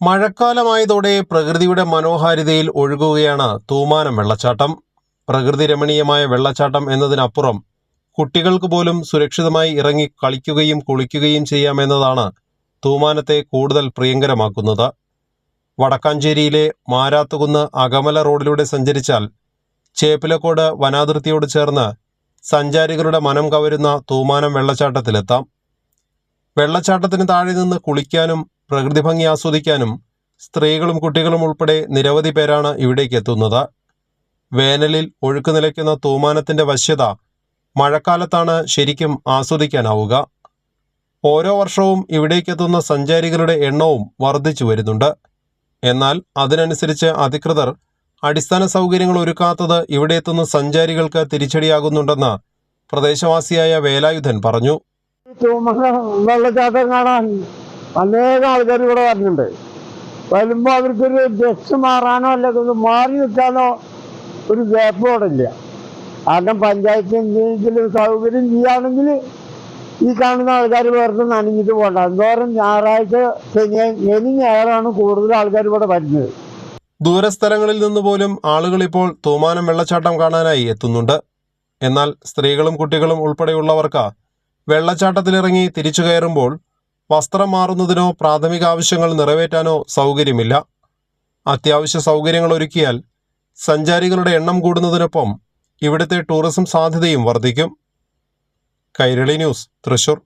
മഴക്കാലമായതോടെ പ്രകൃതിയുടെ മനോഹാരിതയിൽ ഒഴുകുകയാണ് തൂമാനം വെള്ളച്ചാട്ടം. പ്രകൃതി രമണീയമായ വെള്ളച്ചാട്ടം എന്നതിനപ്പുറം കുട്ടികൾക്ക് പോലും സുരക്ഷിതമായി ഇറങ്ങി കളിക്കുകയും കുളിക്കുകയും ചെയ്യാമെന്നതാണ് തൂമാനത്തെ കൂടുതൽ പ്രിയങ്കരമാക്കുന്നത്. വടക്കാഞ്ചേരിയിലെ മാരാത്തുകുന്ന് അകമല റോഡിലൂടെ സഞ്ചരിച്ചാൽ ചേപ്പിലക്കോട് വനാതിർത്തിയോട് ചേർന്ന് സഞ്ചാരികളുടെ മനം കവരുന്ന തൂമാനം വെള്ളച്ചാട്ടത്തിലെത്താം. വെള്ളച്ചാട്ടത്തിന് താഴെ നിന്ന് കുളിക്കാനും പ്രകൃതി ഭംഗി ആസ്വദിക്കാനും സ്ത്രീകളും കുട്ടികളും ഉൾപ്പെടെ നിരവധി പേരാണ് ഇവിടേക്ക് എത്തുന്നത്. വേനലിൽ ഒഴുക്ക് നിലയ്ക്കുന്ന തൂമാനത്തിന്റെ വശ്യത മഴക്കാലത്താണ് ശരിക്കും ആസ്വദിക്കാനാവുക. ഓരോ വർഷവും ഇവിടേക്കെത്തുന്ന സഞ്ചാരികളുടെ എണ്ണവും വർദ്ധിച്ചു വരുന്നുണ്ട്. എന്നാൽ അതിനനുസരിച്ച് അധികൃതർ അടിസ്ഥാന സൗകര്യങ്ങൾ ഒരുക്കാത്തത് ഇവിടെ എത്തുന്ന സഞ്ചാരികൾക്ക് തിരിച്ചടിയാകുന്നുണ്ടെന്ന് പ്രദേശവാസിയായ വേലായുധൻ പറഞ്ഞു. വെള്ളച്ചാട്ടം കാണാൻ അനേകം ആൾക്കാർ ഇവിടെ വരുന്നുണ്ട് വരുമ്പോൾ അവർക്കൊരു ഡ്രസ് മാറാനോ അല്ലെങ്കിൽ മാറി നിൽക്കാനോ ഒരു ഗ്യാപ്പ് അവിടെ ഇല്ല. കാരണം പഞ്ചായത്ത് എന്തെങ്കിലും സൗകര്യം ചെയ്യുകയാണെങ്കിൽ ഈ കാണുന്ന ആൾക്കാർ വേറെ നനഞ്ഞിട്ട് പോകണ്ട. എന്തോരം ഞായറാഴ്ച ശനി ശനി ഞായറാണ് കൂടുതൽ ആൾക്കാർ ഇവിടെ വരുന്നത്. ദൂരസ്ഥലങ്ങളിൽ നിന്ന് പോലും ആളുകൾ ഇപ്പോൾ തൂമാനം വെള്ളച്ചാട്ടം കാണാനായി എത്തുന്നുണ്ട്. എന്നാൽ സ്ത്രീകളും കുട്ടികളും ഉൾപ്പെടെയുള്ളവർക്ക് വെള്ളച്ചാട്ടത്തിലിറങ്ങി തിരിച്ചു കയറുമ്പോൾ വസ്ത്രം മാറുന്നതിനോ പ്രാഥമിക ആവശ്യങ്ങൾ നിറവേറ്റാനോ സൗകര്യമില്ല. അത്യാവശ്യ സൗകര്യങ്ങൾ ഒരുക്കിയാൽ സഞ്ചാരികളുടെ എണ്ണം കൂടുന്നതിനൊപ്പം ഇവിടുത്തെ ടൂറിസം സാധ്യതയും വർദ്ധിക്കും. കൈരളി ന്യൂസ് തൃശൂർ.